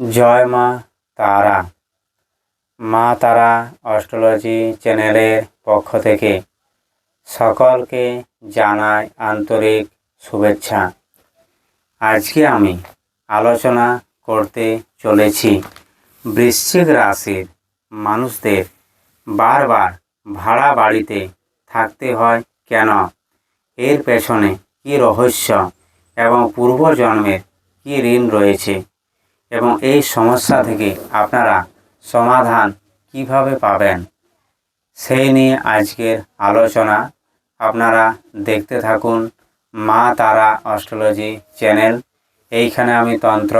জয় মা তারা। মা তারা অস্ট্রোলজি চ্যানেলের পক্ষ থেকে সকলকে জানাই আন্তরিক শুভেচ্ছা। আজকে আমি আলোচনা করতে চলেছি বৃশ্চিক রাশির মানুষদের বারবার ভাড়া বাড়িতে থাকতে হয় কেন? এর পেছনে কী রহস্য এবং পূর্বজন্মের কী ঋণ রয়েছে? এবং এই সমস্যা থেকে আপনারা সমাধান কীভাবে পাবেন, সেই নিয়ে আজকের আলোচনা। আপনারা দেখতে থাকুন মা তারা অস্ট্রোলজি চ্যানেল। এইখানে আমি তন্ত্র,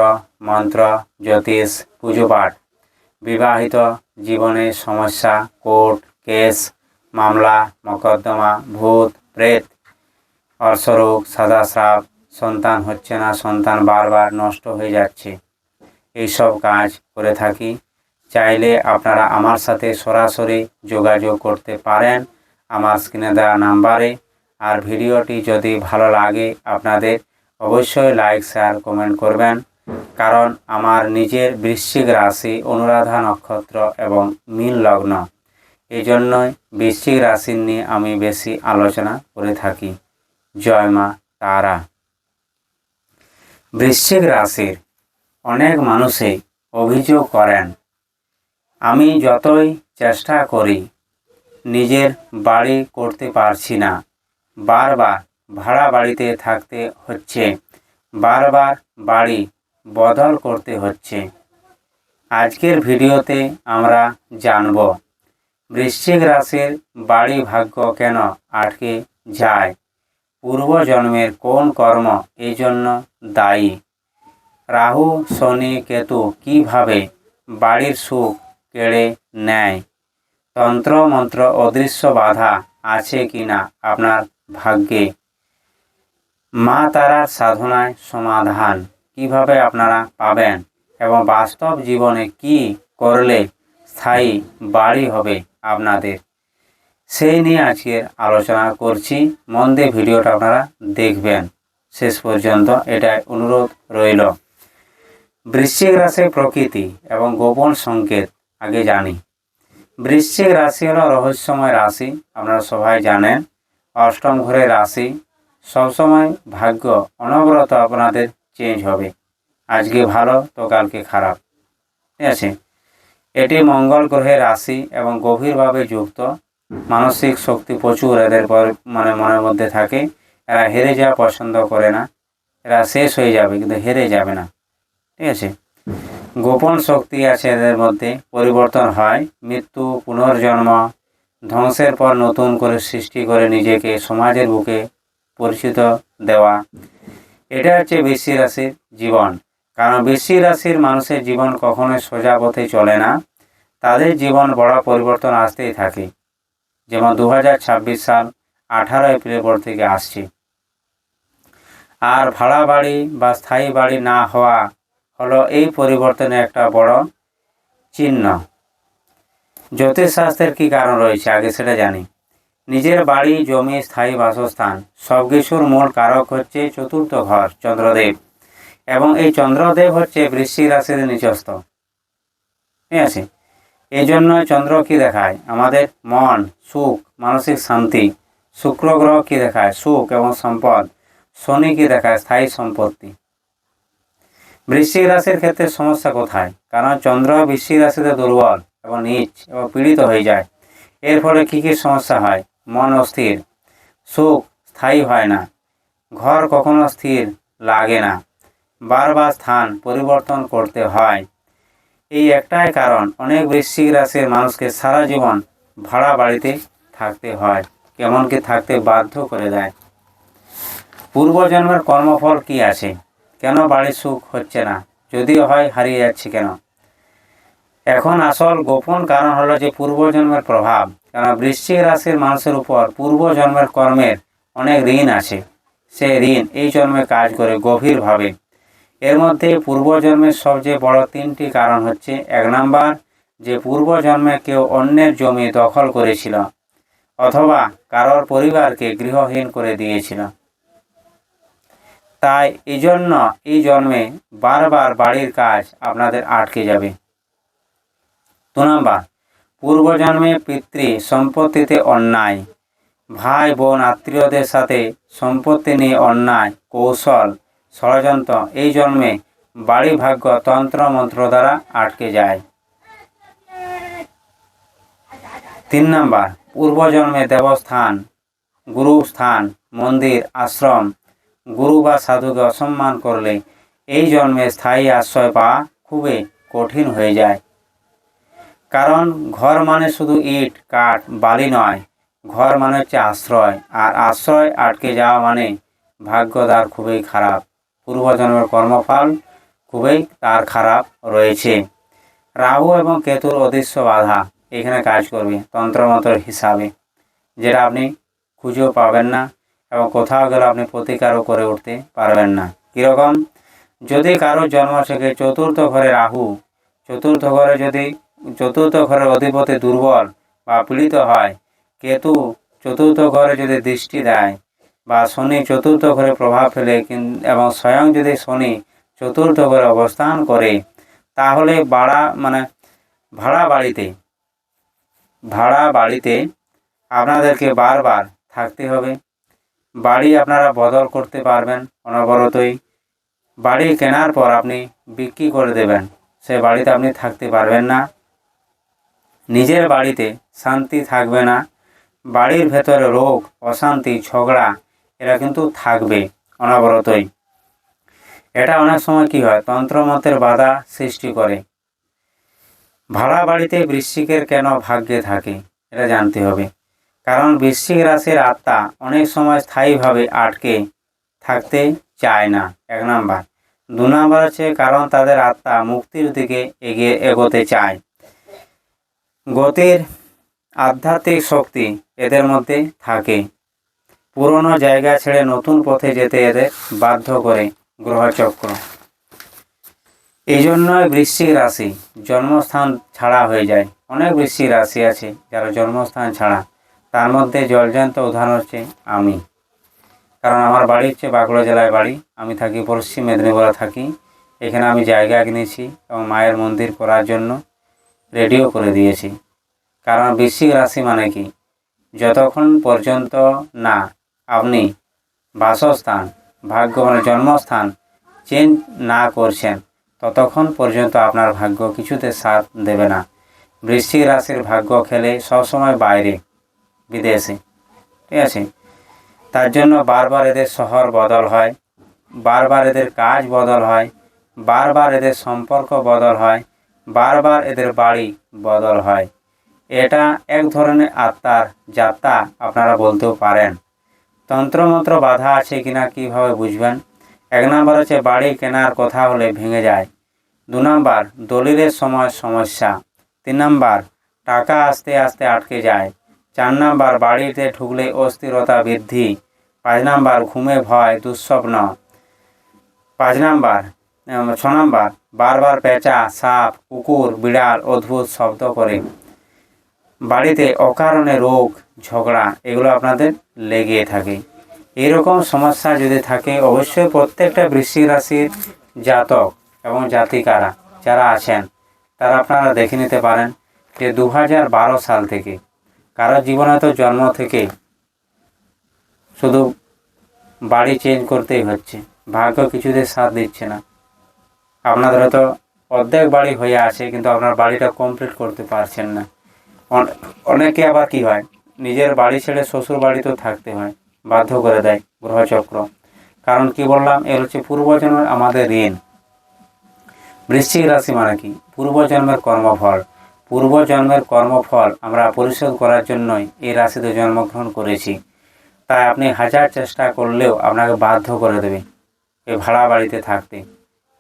মন্ত্র, জ্যোতিষ, পুজো পাঠ, বিবাহিত জীবনের সমস্যা, কোর্ট, কেস, মামলা, মকদ্দমা, ভূত, প্রেত অর্শরোগ সাদা স্রাব সন্তান হচ্ছে না, সন্তান বারবার নষ্ট হয়ে যাচ্ছে। এইসব কাজ করে থাকি। চাইলে আপনারা আমার সাথে সরাসরি যোগাযোগ করতে পারেন আমার স্ক্রিনে দেওয়া নাম্বারে। আর ভিডিওটি যদি ভালো লাগে আপনাদের, অবশ্যই লাইক, শেয়ার, কমেন্ট করবেন। কারণ আমার নিজের বৃশ্চিক রাশি অনুরাধা নক্ষত্র এবং মীন লগ্ন। এই জন্যই বৃশ্চিক রাশি নিয়ে আমি বেশি আলোচনা করে থাকি। জয় মা তারা। বৃশ্চিক রাশির অনেক মানুষই অভিযোগ করেন। আমি যতই চেষ্টা করি, নিজের বাড়ি করতে পারছি না। বারবার ভাড়া বাড়িতে থাকতে হচ্ছে। বারবার বাড়ি বদল করতে হচ্ছে। আজকের ভিডিওতে আমরা জানব, বৃশ্চিক রাশির বাড়ি ভাগ্য কেন আটকে যায়? পূর্বজন্মের কোন কর্ম এই জন্য দায়ী? রাহু, শনি, কেতু কীভাবে বাড়ির সুখ কেড়ে নেয়? তন্ত্র, মন্ত্র অদৃশ্য বাধা আছে কিনা আপনার ভাগ্যে? মা তারার সাধনায় সমাধান কীভাবে আপনারা পাবেন এবং বাস্তব জীবনে কি করলে স্থায়ী বাড়ি হবে আপনাদের? সেই নিয়ে আজকের আলোচনা করছি। মন দিয়ে ভিডিওটা আপনারা দেখবেন। শেষ পর্যন্ত এটাই অনুরোধ রইল। বৃশ্চিক রাশির প্রকৃতি এবং গোপন সংকেত, আগে জানি। বৃশ্চিক রাশি হলো রহস্যময় রাশি, আপনারা সবাই জানেন। অষ্টম ঘরের রাশি, সবসময় ভাগ্য অনবরত আপনাদের চেঞ্জ হবে। আজকে ভালো, তো কালকে খারাপ। ঠিক আছে? এটি মঙ্গল গ্রহের রাশি এবং গভীরভাবে যুক্ত। মানসিক শক্তি প্রচুর এদের মানে মনের মধ্যে থাকে। এরা হেরে যাওয়া পছন্দ করে না। এরা শেষ হয়ে যাবে, কিন্তু হেরে যাবে না। ঠিক আছে? গোপন শক্তি আছে এদের মধ্যে, পরিবর্তন হয়, মৃত্যু, পুনর্জন্ম, ধ্বংসের পর নতুন করে সৃষ্টি করে নিজেকে সমাজের বুকে পরিচিত দেওয়া। এটা হচ্ছে বৃশ্চিক রাশির জীবন। কারণ বৃশ্চিক রাশির মানুষের জীবন কখনোই সোজা পথে চলে না। তাদের জীবন বড় পরিবর্তন আসতেই থাকে। যেমন দু হাজার ছাব্বিশ সাল আঠারো এপ্রিল পর থেকে আসছে। আর ভাড়া বাড়ি বা স্থায়ী বাড়ি না হওয়া হলো এই পরিবর্তনের একটা বড় চিহ্ন। জ্যোতিষশাস্ত্রের কী কারণ রয়েছে? আগে সেটা জানি। নিজের বাড়ি, জমি, স্থায়ী বাসস্থান সব কিছুর মূল কারক হচ্ছে চতুর্থ ঘর, চন্দ্রদেব। এবং এই চন্দ্রদেব হচ্ছে বৃশ্চিক রাশির নিচস্থ ঠিক আছে? এই জন্য চন্দ্র কি দেখায়? আমাদের মন, সুখ, মানসিক শান্তি। শুক্র গ্রহ কি দেখায়? সুখ এবং সম্পদ। শনি কি দেখায়? স্থায়ী সম্পত্তি। বৃশ্চিক রাশির ক্ষেত্রে সমস্যা কোথায়? কারণ চন্দ্র বৃশ্চিক রাশিতে দুর্বল এবং নিচ এবং পীড়িত হয়ে যায়। এর ফলে কী কী সমস্যা হয়? মন অস্থির, সুখ স্থায়ী হয় না, ঘর কখনো স্থির লাগে না, বারবার স্থান পরিবর্তন করতে হয়। এই একটাই কারণ অনেক বৃশ্চিক রাশির মানুষকে সারা জীবন ভাড়া বাড়িতে থাকতে হয়, কেমনকি থাকতে বাধ্য করে দেয়। পূর্বজন্মের কর্মফল কি আছে? কেন বাড়ির সুখ হচ্ছে না? যদিও হয়, হারিয়ে যাচ্ছে কেন? এখন আসল গোপন কারণ হলো যে পূর্বজন্মের প্রভাব। কারণ বৃশ্চিক রাশির মানুষের উপর পূর্বজন্মের কর্মের অনেক ঋণ আছে। সেই ঋণ, এই জন্মে কাজ করে গভীরভাবে। এর মধ্যে পূর্বজন্মের সবচেয়ে বড় তিনটি কারণ হচ্ছে, এক নাম্বার, যে পূর্বজন্মে কেউ অন্যের জমি দখল করেছিল অথবা কারোর পরিবারকে গৃহহীন করে দিয়েছিল। তাই এই জন্য এই জন্মে বারবার বাড়ির কাজ আপনাদের আটকে যাবে। দু নম্বর, পূর্বজন্মে পিতৃ সম্পত্তিতে অন্যায়। ভাই, বোন, আত্মীয়দের সাথে সম্পত্তি নিয়ে অন্যায়, কৌশল, ষড়যন্ত্র এই জন্মে বাড়ি ভাগ্য তন্ত্র মন্ত্র দ্বারা আটকে যায়। তিন নম্বর, পূর্বজন্মে দেবস্থান, গুরুস্থান, মন্দির, আশ্রম গুরু বা সাধুকে অসম্মান করলে এই জন্মে স্থায়ী আশ্রয় পাওয়া খুবই কঠিন হয়ে যায়। কারণ ঘর মানে শুধু ইট, কাঠ, বালি নয়, ঘর মানে হচ্ছে আশ্রয়, আর আশ্রয় আটকে যাওয়া মানে ভাগ্যদার খুবই খারাপ, পূর্বজন্মের কর্মফল খুবই তার খারাপ রয়েছে। রাহু এবং কেতুর অদৃশ্য বাধা, এখানে কাজ করবে তন্ত্রমন্ত্র হিসাবে, যেটা আপনি খুঁজেও পাবেন না। এবং কোথাও গেলে আপনি প্রতিকারও করে উঠতে পারবেন না। কীরকম? যদি কারও জন্ম থেকে চতুর্থ ঘরে রাহু, চতুর্থ ঘরে যদি, চতুর্থ ঘরের অধিপতি দুর্বল বা পীড়িত হয়, কেতু চতুর্থ ঘরে যদি দৃষ্টি দেয় বা শনি চতুর্থ ঘরে প্রভাব ফেলে এবং স্বয়ং যদি শনি চতুর্থ ঘরে অবস্থান করে, তাহলে ভাড়া মানে ভাড়া বাড়িতে ভাড়া বাড়িতে আপনাদেরকে বারবার থাকতে হবে। বাড়ি আপনারা বদল করতে পারবেন অনবরতই। বাড়ি কেনার পর আপনি বিক্রি করে দেবেন। সে বাড়িতে আপনি থাকতে পারবেন না। নিজের বাড়িতে শান্তি থাকবে না। বাড়ির ভেতরে রোগ, অশান্তি, ঝগড়া, এরা কিন্তু থাকবে অনবরতই। এটা অনেক সময় কি হয়? তন্ত্রমতের বাধা সৃষ্টি করে। ভাড়া বাড়িতে বৃশ্চিকের কেন ভাগ্যে থাকে? এটা জানতে হবে। কারণ বৃশ্চিক রাশির আত্মা অনেক সময় স্থায়ীভাবে আটকে থাকতে চায় না। এক নাম্বার। দু নাম্বার হচ্ছে কারণ তাদের আত্মা মুক্তির দিকে এগিয়ে এগোতে চায়। গতির আধ্যাত্মিক শক্তি এদের মধ্যে থাকে। পুরনো জায়গা ছেড়ে নতুন পথে যেতে এদের বাধ্য করে গ্রহচক্র। এই জন্যই বৃশ্চিক রাশি জন্মস্থান ছাড়া হয়ে যায়। অনেক বৃশ্চিক রাশি আছে যারা জন্মস্থান ছাড়া তার মধ্যে জলজান্ত উদাহরণ হচ্ছে আমি। কারণ আমার বাড়ি হচ্ছে বাঁকুড়া জেলায় বাড়ি। আমি থাকি পশ্চিম মেদিনীপুরে থাকি। এখানে আমি জায়গা কিনেছি এবং মায়ের মন্দির করার জন্য রেডিও করে দিয়েছি। কারণ বৃশ্চিক রাশি মানে কি? যতক্ষণ পর্যন্ত না আপনি বাসস্থান ভাগ্য মানে জন্মস্থান চেঞ্জ না করছেন, ততক্ষণ পর্যন্ত আপনার ভাগ্য কিছুতে সাথ দেবে না। বৃশ্চিক রাশির ভাগ্য খেলে সবসময় বাইরে। বিদেশে। ঠিক আছে? তার জন্য বারবার এদের শহর বদল হয়, বারবার এদের কাজ বদল হয়, বারবার এদের সম্পর্ক বদল হয়, বারবার এদের বাড়ি বদল হয়। এটা এক ধরনের আত্মার যাত্রা আপনারা বলতেও পারেন। তন্ত্রমন্ত্র বাধা আছে কিনা কীভাবে বুঝবেন? এক নাম্বার হচ্ছে বাড়ি কেনার কথা হলে ভেঙে যায়। দু নাম্বার, দলিলের সময় সমস্যা। তিন নাম্বার, টাকা আস্তে আস্তে আটকে যায়। চার নাম্বার বাড়িতে ঢুকলে অস্থিরতা বৃদ্ধি, পাঁচ নাম্বার ঘুমে ভয় দুঃস্বপ্ন, পাঁচ নাম্বার ছ নাম্বার, বারবার পেঁচা, সাপ, কুকুর, বিড়াল, অদ্ভুত শব্দ করে। বাড়িতে অকারণে রোগ, ঝগড়া, এগুলো আপনাদের লেগে থাকে। এরকম সমস্যা যদি থাকে, অবশ্যই প্রত্যেকটা বৃশ্চিক রাশির জাতক এবং জাতিকারা যারা আছেন, তারা আপনারা দেখে নিতে পারেন যে দু সাল থেকে কারও জীবনে তো জন্ম থেকে শুধু বাড়ি চেঞ্জ করতেই হচ্ছে। ভাগ্য কিছুতে সাথ দিচ্ছে না। আপনাদের হয়তো অর্ধেক বাড়ি হয়ে আছে, কিন্তু আপনার বাড়িটা কমপ্লিট করতে পারছেন না। অনেকে আবার কি হয়, নিজের বাড়ি ছেড়ে শ্বশুর বাড়িতেও থাকতে হয়, বাধ্য করে দেয় গ্রহচক্র। কারণ কি বললাম এর হচ্ছে পূর্বজন্মের আমাদের ঋণ। বৃশ্চিক রাশি মানে কি? পূর্বজন্মের কর্মফল। পূর্বজন্মের কর্মফল আমরা পরিশোধ করার জন্যই এই রাশিতে জন্মগ্রহণ করেছি। তাই আপনি হাজার চেষ্টা করলেও আপনাকে বাধ্য করে দেবে এই ভাড়া বাড়িতে থাকতে।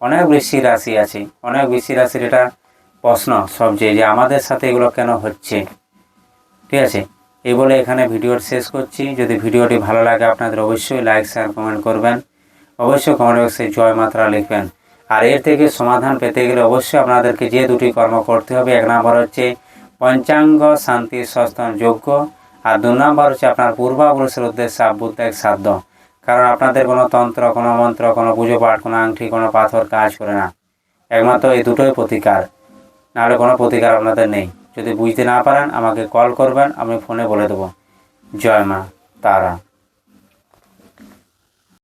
অনেক বেশি রাশি আছে। অনেক বেশি রাশির এটা প্রশ্ন সবচেয়ে যে আমাদের সাথে এগুলো কেন হচ্ছে? ঠিক আছে? এই বলে এখানে ভিডিওটি শেষ করছি। যদি ভিডিওটি ভালো লাগে আপনাদের অবশ্যই লাইক শেয়ার কমেন্ট করবেন। অবশ্যই কমেন্ট বক্সে জয় মাত্রা লিখবেন। আর এর থেকে সমাধান পেতে গেলে অবশ্যই আপনাদেরকে যে দুটি কর্ম করতে হবে, এক নম্বর হচ্ছে পঞ্চাঙ্গ শান্তি সস্থান যোগ্য আর দু নম্বর হচ্ছে আপনার পূর্বাপুরুষের উদ্দেশ্যে আবুত্যাগ সাধ্য। কারণ আপনাদের কোনো তন্ত্র, কোনো মন্ত্র, কোনো পুজো পাঠ, কোনো আংটি, কোনো পাথর কাজ করে না। একমাত্র এই দুটোই প্রতিকার। নাহলে কোনো প্রতিকার আপনাদের নেই। যদি বুঝতে না পারেন, আমাকে কল করবেন, আমি ফোনে বলে দেবো। জয় মা, তারা।